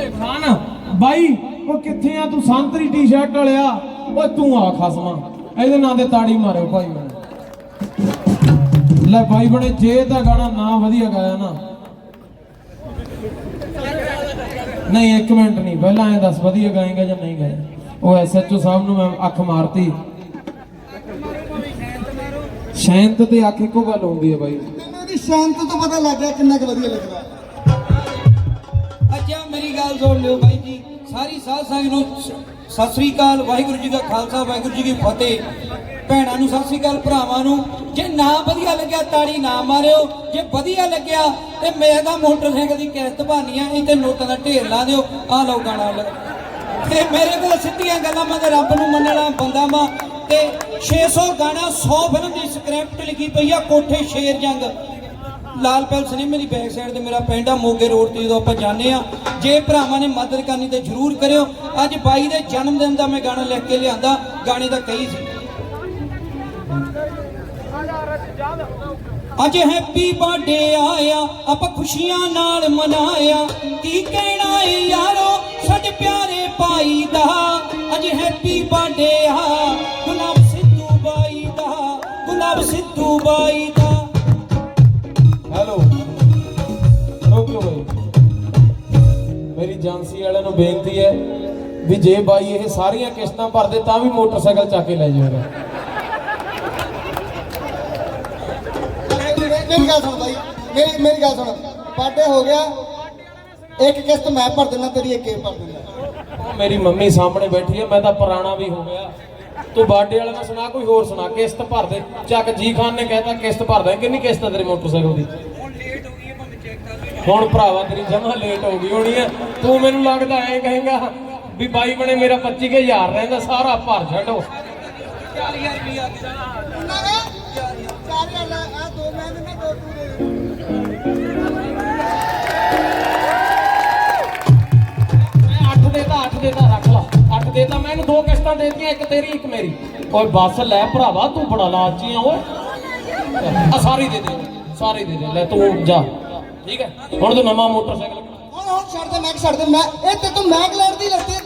ਓਏ ਖਾਨ ਬਾਈ, ਉਹ ਕਿੱਥੇ ਆ? ਤੂੰ ਸੰਤਰੀ ਟੀ-ਸ਼ਰਟ ਵਾਲਿਆ। ਓਏ, ਤੂੰ ਆ ਖਸਮਾ। ਇਹਦੇ ਨਾਂ ਤੇ ਤਾੜੀ ਮਾਰਿਓ ਭਾਈ ਬਣੇ ਲੈ ਭਾਈ ਬਣੇ, ਜੇ ਤਾਂ ਗਾਣਾ ਨਾ ਵਧੀਆ ਗਾਇਆ ਨਾ। ਨਹੀਂ, ਇੱਕ ਮਿੰਟ ਨਹੀਂ, ਪਹਿਲਾਂ ਐ ਦੱਸ, ਵਧੀਆ ਗਾਏਗਾ ਜਾਂ ਨਹੀਂ ਗਾਇਆ ਉਹ ਐਸਐਚਓ ਸਾਹਿਬ ਨੂੰ ਮੈਂ ਅੱਖ ਮਾਰਤੀ। ਸ਼ਾਂਤ ਤੇ ਅੱਖ ਇੱਕੋ ਗੱਲ ਹੁੰਦੀ ਹੈ ਬਾਈ ਮੈਨੂੰ ਦੀ ਸ਼ਾਂਤ ਤੋਂ ਪਤਾ ਲੱਗ ਗਿਆ ਕਿੰਨਾ ਕੁ ਵਧੀਆ ਲੱਗਦਾ। ਮੇਰੀ ਗੱਲ ਸੁਣ ਲਿਓ ਬਾਈ ਜੀ। ਸਾਰੀ ਸਾਧ ਸੰਗਤ ਨੂੰ ਸਤਿ ਸ੍ਰੀ ਅਕਾਲ, ਵਾਹਿਗੁਰੂ ਜੀ ਦਾ ਖਾਲਸਾ, ਵਾਹਿਗੁਰੂ ਜੀ ਕੀ ਫਤਿਹ। ਭੈਣਾਂ ਨੂੰ ਸਤਿ ਸ੍ਰੀ ਅਕਾਲ, ਭਰਾਵਾਂ ਨੂੰ। ਜੇ ਨਾ ਵਧੀਆ ਲੱਗਿਆ ਤਾੜੀ ਨਾ ਮਾਰਿਓ। ਜੇ ਵਧੀਆ ਲੱਗਿਆ ਤੇ ਮੈਂ ਤਾਂ ਮੋਟਰਸਾਈਕਲ ਦੀ ਕਿਸ਼ਤ ਭਾਨੀ ਆ ਇਹ ਤੇ ਨੋਟਾਂ ਦਾ ਢੇਰ ਲਾ ਦਿਓ। ਆ ਲਓ ਗਾਣਾ ਤੇ ਮੇਰੇ ਕੋਲ ਸਿੱਧੀਆਂ ਗੱਲਾਂ ਮੈਂ ਤੇ ਰੱਬ ਨੂੰ ਮੰਨਣ ਵਾਲਾ ਬੰਦਾ ਮਾ ਤੇ 600 ਗਾਣਾ 100 ਫਿਲਮ ਦੀ ਸਕ੍ਰਿਪਟ ਲਿਖੀ ਪਈ ਆ, ਕੋਠੇ ਸ਼ੇਰ ਜੰਗ। ਲਾਲ ਪੈਲ ਸਿਨੇਮੇ ਦੀ ਬੈਕ ਸਾਈਡ ਤੇ ਮੇਰਾ ਪਿੰਡ ਆ, ਮੋਗੇ ਰੋਡ ਤੇ ਜਦੋਂ ਆਪਾਂ ਜਾਂਦੇ ਆ ਜੇ ਭਰਾਵਾਂ ਨੇ ਮਦਦ ਕਰਨੀ ਤੇ ਜਰੂਰ ਕਰਿਓ। ਅੱਜ ਬਾਈ ਦੇ ਜਨਮ ਦਿਨ ਦਾ ਮੈਂ ਗਾਣਾ ਲਿਖ ਕੇ ਲਿਆਂਦਾ। ਗਾਣੇ ਦਾ ਕਈ ਸੀ। ਅੱਜ ਹੈਪੀ ਬਰਥਡੇ ਆਇਆ, ਆਪਾਂ ਖੁਸ਼ੀਆਂ ਨਾਲ ਮਨਾਇਆ। ਕੀ ਕਹਿਣਾ ਏ ਯਾਰੋ ਸਾਡੇ ਪਿਆਰੇ ਭਾਈ ਦਾ। ਅੱਜ ਹੈਪੀ ਬਰਥਡੇ ਆ, ਗੁਲਾਬ ਸਿੱਧੂ ਬਾਈ ਦਾ, ਗੁਲਾਬ ਸਿੱਧੂ ਬਾਈ ਦਾ। ਹੈਲੋ। ਰੋਕਿਓ ਮੇਰੀ ਏਜੰਸੀ ਵਾਲਿਆਂ ਨੂੰ ਬੇਨਤੀ ਹੈ ਵੀ ਜੇ ਬਾਈ ਇਹ ਸਾਰੀਆਂ ਕਿਸ਼ਤਾਂ ਭਰਦੇ ਤਾਂ ਵੀ ਮੋਟਰਸਾਈਕਲ ਚੱਕ ਕੇ ਲੈ ਜਾਊਗਾ ਮੇਰੀ ਗੱਲ ਸੁਣ ਬਾਈ। ਮੇਰੀ ਮੇਰੀ ਗੱਲ ਸੁਣ। ਬਰਥਡੇ ਹੋ ਗਿਆ ਇੱਕ ਕਿਸ਼ਤ ਮੈਂ ਭਰ ਦਿੰਦਾ ਤੇਰੀ ਇੱਕ ਇਹ ਭਰ ਦਿੰਦਾ। ਉਹ ਮੇਰੀ ਮੰਮੀ ਸਾਹਮਣੇ ਬੈਠੀ ਹੈ ਮੈਂ ਤਾਂ ਪੁਰਾਣਾ ਵੀ ਹੋ ਗਿਆ। ਤੂੰ ਬਾਡੇ ਵਾਲਾ ਨਾ ਸੁਣਾ ਕੋਈ ਹੋਰ ਸੁਣਾ। ਕਿਸ਼ਤ ਭਰ ਦੇ। ਚੱਕ ਜੀ ਖਾਨ ਨੇ ਕਹਿਤਾ ਕਿਸ਼ਤ ਭਰ ਦੇ। ਕਿੰਨੀ ਕਿਸ਼ਤ ਤੇਰੇ ਮੋਟਰਸਾਈਕਲ ਦੀ? ਹੁਣ ਭਰਾਵਾ ਤੇਰੀ ਜਮਾ ਲੇਟ ਹੋ ਗਈ ਹੋਣੀ ਹੈ ਤੂੰ ਮੈਨੂੰ ਲੱਗਦਾ ਐ ਕਹੇਗਾ ਵੀ ਬਾਈ ਬਣੇ ਮੇਰਾ 25000 ਰਹਿੰਦਾ, ਸਾਰਾ ਭਰ ਛੱਡੋ। 40000 ਰੁਪਇਆ ਨਾ ਨਾ ਚਾਰ ਹਜ਼ਾਰ ਆ ਦੋ ਮੈਂ ਦਿੰਦਾ ਦੋ ਤੂੰ ਦੇ ਮੈਂ 8 ਦੇਤਾ 8 ਦੇਤਾ ਰੱਖ ਲਾ। 8 ਦੇਤਾ ਮੈਂ ਇਹਨੂੰ ਦੋ ਕਿਸ਼ਤਾਂ ਦੇਤੀਆਂ, ਇੱਕ ਤੇਰੀ, ਇੱਕ ਮੇਰੀ। ਓਏ ਬੱਸ ਲੈ ਭਰਾਵਾ, ਤੂੰ ਬੜਾ ਲਾਲਚੀ ਆ, ਓਏ। ਆ ਸਾਰੀ ਦੇ ਦੇ, ਸਾਰੀ ਦੇ ਦੇ। ਲੈ ਤੂੰ ਜਾ। ਠੀਕ ਹੈ? ਹੁਣ ਤੂੰ ਨਵਾਂ ਮੋਟਰਸਾਈਕਲ ਹੁਣ ਹੁਣ ਛੱਡ ਦੇ, ਮੈਂ ਛੱਡ ਦੇ, ਮੈਂ ਇਹ ਤੇ ਤੂੰ ਮੈਗਲੈਂਡ ਦੀ ਰਸਤੇ